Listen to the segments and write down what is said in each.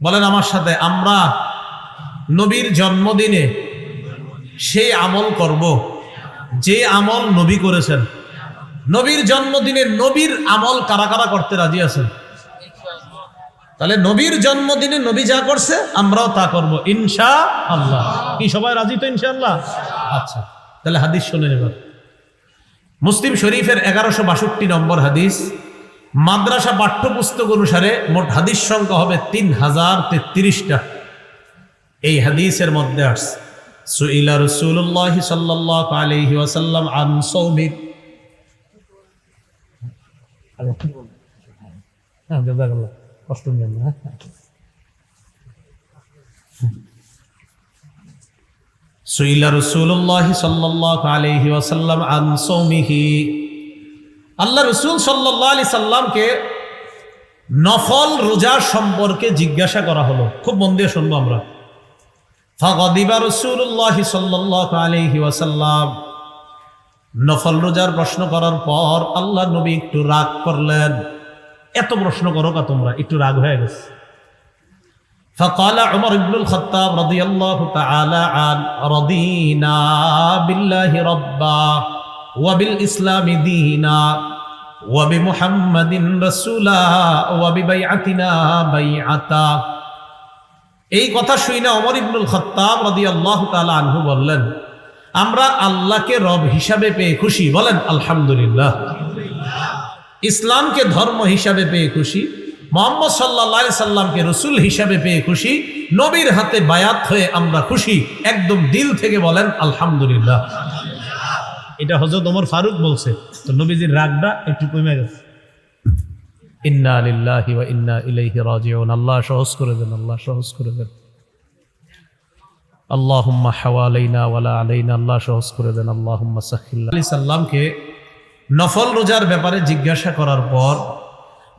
বলেন আমার সাথে, আমরা নবীর জন্মদিনে সেই আমল করব। যে আমল নবী করেছেন। নবীর জন্মদিনে নবীর আমল কারা কারা করতে রাজি আছেন? তাহলে নবীর জন্মদিনে নবী যা করছে, আমরাও তা করব ইনশা আল্লাহ কি, সবাই রাজি তো ইনশাআল্লাহ? আচ্ছা তাহলে হাদিস শুনে এবার। মুসলিম শরীফের এগারোশো বাষট্টি নম্বর হাদিস। মাদ্রাসা পাঠ্যপুস্তক অনুসারে মোট হাদিস সংখ্যা হবে তিন হাজার তেত্রিশটা। এই হাদিসের মধ্যে আসছে, সুইলা রসুল্লাহ সাল্লাহ আলহি ওয়াসাল্লাম আন সৌমিক সুইলা রসুল্লাহ সাল্লাহ আলহি ওয়াসাল্লাম আন সৌমিহি। আল্লাহ রসুল সাল্লাহ আলি সাল্লামকে নফল রোজা সম্পর্কে জিজ্ঞাসা করা হলো খুব মন দিয়ে শুনবো আমরা ফাগদিবা রসুল্লাহ সাল্লাহ আলহি ওয়াসাল্লাম নফল রোজার প্রশ্ন করার পর আল্লাহ নবী একটু রাগ করলেন এত প্রশ্ন করো কা তোমরা একটু রাগ হয়ে গেছে فقال عمر بن الخطاب رضي الله تعالى عنه رضينا بالله ربا ওয়াবিল ইসলামী দিনা, ওয়াবি মুহাম্মাদিন রসুলা, ওয়াবি এই কথা শুনে ওমর ইবনুল খত্তাব রাদিয়াল্লাহু তাআলা আনহু বললেন, আমরা আল্লাহকে রব হিসাবে পেয়ে খুশি। বলেন, আলহামদুলিল্লাহ। ইসলামকে ধর্ম হিসাবে পেয়ে খুশি, মোহাম্মদ সাল্লা সাল্লামকে রসুল হিসাবে পেয়ে খুশি, নবীর হাতে বায়াত হয়ে আমরা খুশি, একদম দিল থেকে বলেন, আলহামদুলিল্লাহ। এটা হজরত ওমর ফারুক বলছে তো নবীজির রাগটা একটু কমে গেছে। ইন্না আলিল্লাহি ওয়া ইন্না ইলাইহি রাজিউন। আল্লাহ সহজ করে দেন আল্লাহ সহজ করে দেন। আল্লাহুম্মা হাওয়ালাইনা ওয়ালা আলাইনা আল্লাহ সহজ করে দেন আল্লাহুম্মা সাখিল্লাহ আলাইহি সাল্লামকে নফল রোজার ব্যাপারে জিজ্ঞাসা করার পর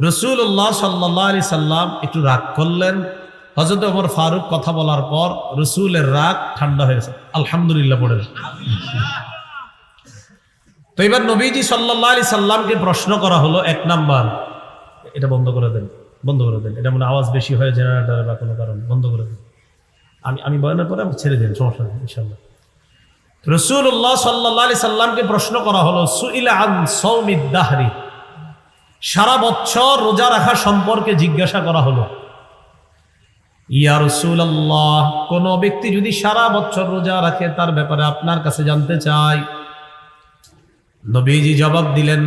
রসুল্লাহ সাল্লাহ আলি সাল্লাম একটু রাগ করলেন। হজরত ওমর ফারুক কথা বলার পর রসুলের রাগ ঠান্ডা হয়ে গেছে। আলহামদুলিল্লাহ পড়ে তো এবার নবীজি সাল্লাহ আলি সাল্লামকে প্রশ্ন করা হলো, এক নাম্বার, এটা বন্ধ করে দেন, বন্ধ করে দেন। এটা মনে আওয়াজ বেশি হয় জেনারেটারে বা কোনো কারণ, বন্ধ করে দেন। আমি আমি বয়ানের পরে আমি ছেড়ে দিন, সমস্যা নেই ইনশাল্লাহ রসুল্লাহ সাল্লাহ আলি সাল্লামকে প্রশ্ন করা হলো, সুইলা আন সৌমিদ দাহরি, সারা বছর রোজা রাখা সম্পর্কে জিজ্ঞাসা করা হলো। ইয়া রসুল্লাহ কোন ব্যক্তি যদি সারা বছর রোজা রাখে, তার ব্যাপারে আপনার কাছে জানতে চাই। নবীজি জবাব দিলেন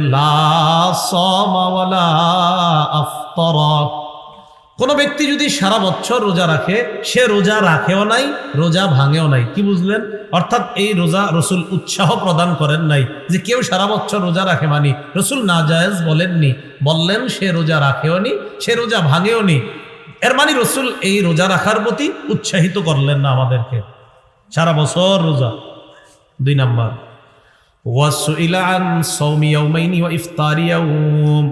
কোন ব্যক্তি যদি সারা বছর রোজা রাখে, সে রোজা রাখেও নাই, রোজা ভাঙেও নাই। কি বুঝলেন? অর্থাৎ এই রোজা রসুল উৎসাহ প্রদান করেন নাই যে কেউ সারা বছর রোজা রাখে মানি। রসুল না জায়েজ বলেননি, বললেন, সে রোজা রাখেও নি, সে রোজা ভাঙেও নি। এর মানে রসুল এই রোজা রাখার প্রতি উৎসাহিত করলেন না আমাদেরকে। সারা বছর রোজা। দুই নাম্বার ওয়াসুইলা আন সৌমি ইয়াউমাইনি ওয়া ইফতারি ইয়াউম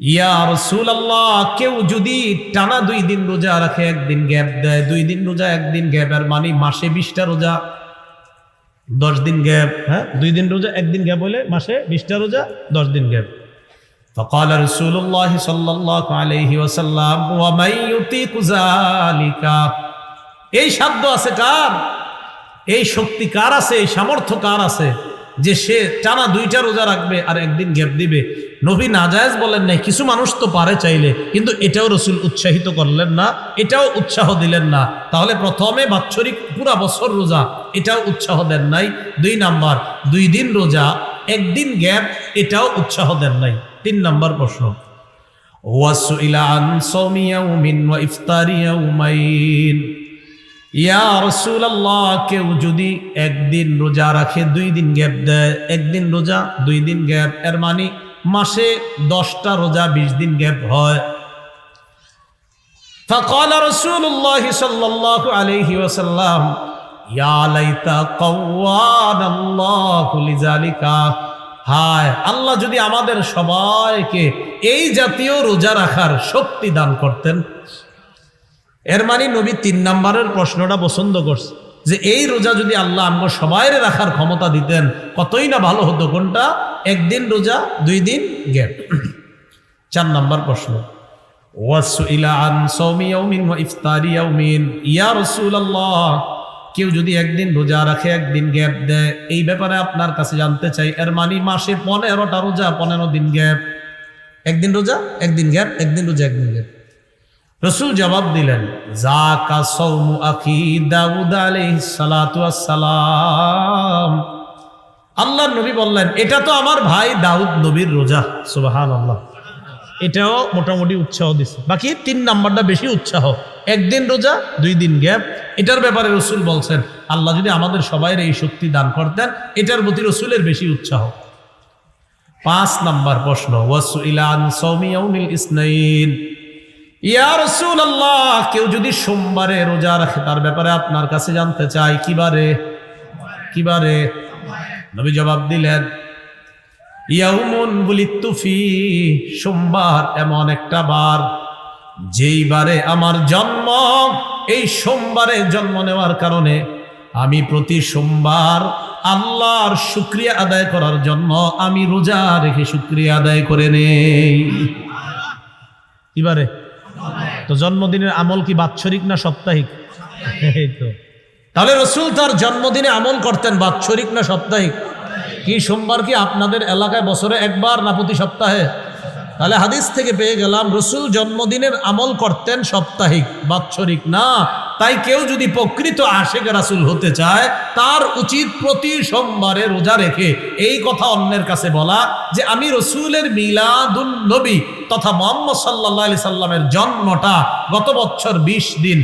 ইয়া রসুল আল্লাহ কেউ যদি টানা দুই দিন রোজা রাখে একদিন গ্যাপ দেয় দুই দিন রোজা একদিন গ্যাপ আর মানে মাসে বিশটা রোজা দশ দিন গ্যাপ হ্যাঁ দুই দিন রোজা একদিন গ্যাপ হলে মাসে বিশটা রোজা দশ দিন গ্যাপ فقال رسول الله صلى الله عليه وسلم ومن يطيق ذلك এই সাধ্য আছে কার এই শক্তি কার আছে এই সামর্থ্য কার আছে যে সে টানা দুইটা রোজা রাখবে আর একদিন গ্যাপ দিবে। নবী নাজায়জ বলেন নাই, কিছু মানুষ তো পারে চাইলে, কিন্তু এটাও রসুল উৎসাহিত করলেন না, এটাও উৎসাহ দিলেন না। তাহলে প্রথমে বাৎসরিক পুরা বছর রোজা, এটাও উৎসাহ দেন নাই। দুই নাম্বার, দুই দিন রোজা, একদিন গ্যাপ এটাও উৎসাহ দেন নাই। তিন নাম্বার প্রশ্ন। ওয়াসুইলা আন সাওমি ইয়াউমিন ওয়া ইফতারি ইয়াউমাইন। ইয়া রসুল্লাহ কেউ যদি একদিন রোজা রাখে দুই দিন গ্যাপ দেয় একদিন রোজা দুই দিন গ্যাপ এর মানে মাসে দশটা রোজা বিশ দিন গ্যাপ হয় فقال رسول الله صلى الله عليه وسلم يا ليت قوان الله لذلك হায় আল্লাহ যদি আমাদের সবাইকে এই জাতীয় রোজা রাখার শক্তি দান করতেন এর মানে নবী তিন নাম্বারের প্রশ্নটা পছন্দ করছে, যে এই রোজা যদি আল্লাহ আমরা সবাই রাখার ক্ষমতা দিতেন, কতই না ভালো হতো, কোনটা? একদিন রোজা, দুই দিন গ্যাপ। চার নাম্বার প্রশ্ন। কেউ যদি একদিন রোজা রাখে, একদিন গ্যাপ দেয়, এই ব্যাপারে আপনার কাছে জানতে চাই, এর মানে মাসে পনেরোটা রোজা, পনেরো দিন গ্যাপ। একদিন রোজা, একদিন গ্যাপ, একদিন রোজা, একদিন গ্যাপ। রসুল জবাব দিলেন জাকা সৌমু আখি দাউদ সালাম আল্লাহর নবী বললেন, এটা তো আমার ভাই দাউদ নবীর রোজা। সুবাহান আল্লাহ এটাও মোটামুটি উৎসাহ দিছে। বাকি তিন নাম্বারটা বেশি উৎসাহ। একদিন রোজা, দুই দিন গ্যাপ। এটার ব্যাপারে রসুল বলছেন, আল্লাহ যদি আমাদের সবাইয়ের এই শক্তি দান করতেন, এটার প্রতি রসুলের বেশি উৎসাহ। পাঁচ নাম্বার প্রশ্ন ওয়াসু ইলান সৌমিয়াউমিল ইসনাইন। ইয়া রসুল আল্লাহ কেউ যদি সোমবারে রোজা রাখে, তার ব্যাপারে আপনার কাছে জানতে চাই কিবারে কিবারে নবী জবাব দিলেন, ইয়াউমুন বুলিতুফি সোমবার এমন একটা বার, যেই বারে আমার জন্ম, এই সোমবারে জন্ম নেওয়ার কারণে আমি প্রতি সোমবার আল্লাহর শুক্রিয়া আদায় করার জন্য আমি রোজা রেখে শুক্রিয়া আদায় করে নেই। এবারে তো জন্মদিনের আমল কি বাৎসরিক না সাপ্তাহিক? এই তো। তাহলে রসুল তার জন্মদিনে আমল করতেন বাৎসরিক না সাপ্তাহিক? কি সোমবার কি আপনাদের এলাকায় বছরে একবার না প্রতি সপ্তাহে? তাহলে হাদিস থেকে পেয়ে গেলাম, রসুল জন্মদিনের আমল করতেন সাপ্তাহিক, বাৎসরিক না তাই কেউ যদি প্রকৃত আশেক রাসুল হতে চায়, তার উচিত প্রতি সোমবারে রোজা রেখে এই কথা অন্যের কাছে বলা যে, আমি রসুলের মিলাদুল নবী তথা মোহাম্মদ সাল্লাহ আলি সাল্লামের জন্মটা গত বছর বিশ দিন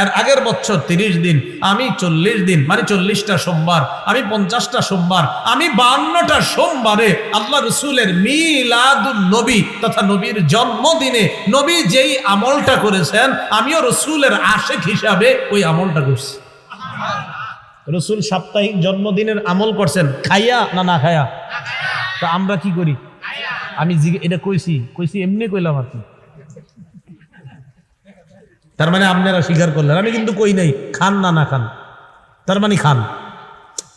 এর আগের বছর তিরিশ দিন আমি চল্লিশ দিন মানে চল্লিশটা সোমবার আমি পঞ্চাশটা সোমবার আমি বান্নটা সোমবারে আল্লাহ রসুলের মিলাদুল নবী তথা নবীর জন্মদিনে নবী যেই আমলটা করেছেন আমিও রসুলের আশেক হিসাবে ওই আমলটা করছি। রসুল সাপ্তাহিক জন্মদিনের আমল করছেন খাইয়া না না খায়া? তা আমরা কি করি? আমি এটা কইছি কইছি এমনি কইলাম আর কি। তার মানে আপনারা স্বীকার করলেন। আমি কিন্তু কই নাই, খান না না খান। তার মানে খান।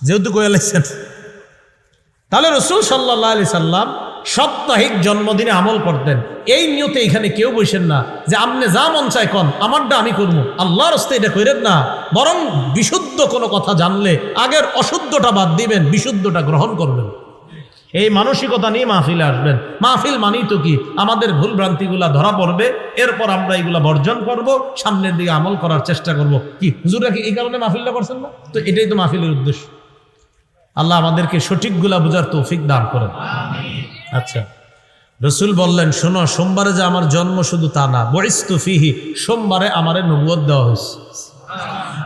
যেহেতু কয়ে লাগছেন তাহলে রসুল সাল্লাহ আলি সাল্লাম সাপ্তাহিক জন্মদিনে আমল করতেন। এই নিয়তে এখানে কেউ বসেন না যে, আপনি যা মন চায় কন, আমারটা আমি করব। আল্লাহর হস্তে এটা করেন না। বরং বিশুদ্ধ কোনো কথা জানলে আগের অশুদ্ধটা বাদ দিবেন, বিশুদ্ধটা গ্রহণ করবেন। এই মানসিকতা নিয়ে মাহফিলে আসবেন। মাহফিল মানেই তো কি? আমাদের ভুল ভ্রান্তিগুলা ধরা পড়বে, এরপর আমরা এগুলা বর্জন করব, সামনের দিকে আমল করার চেষ্টা করব। কি? হুজুরা কি এই কারণে মাহফিলটা করছেন না? তো এটাই তো মাহফিলের উদ্দেশ্য। আল্লাহ আমাদেরকে সঠিকগুলা বোঝার তৌফিক দান করেন। আচ্ছা। রসুল বললেন, শোনো, সোমবারে যে আমার জন্ম শুধু তা না বরিস্তু ফিহি, সোমবারে আমারে নবুয়ত দেওয়া হয়েছে।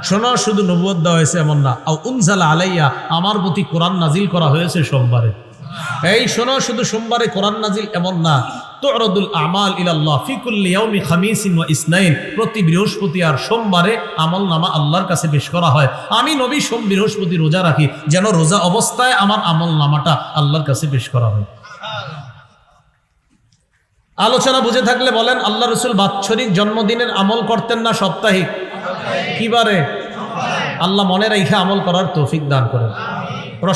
শোনো, শুধু নবুয়ত দেওয়া হয়েছে এমন না উনজালা আলাইয়া, আমার প্রতি কোরআন নাজিল করা হয়েছে সোমবারে। এই শোনো, শুধু সোমবারে কোরআন নাজিল এমন না। তুরদুল আমাল ইলাল্লাহ ফিকুল্লি ইয়াউমি খামিসিন ওয়া ইসনাইন। প্রতি বৃহস্পতি আর সোমবারে আমল নামা আল্লাহর কাছে পেশ করা হয়। আমি নবী, সোম, বৃহস্পতি রোজা রাখি, যেন রোজা অবস্থায় আমার আমল নামাটা আল্লাহর কাছে পেশ করা হয়। আলোচনা বুঝে থাকলে বলেন, আল্লাহ রসুল বাৎসরিক জন্মদিনের আমল করতেন না সাপ্তাহিক? কিবারে? আল্লাহ মনে রেখে আমল করার তৌফিক দান করেন।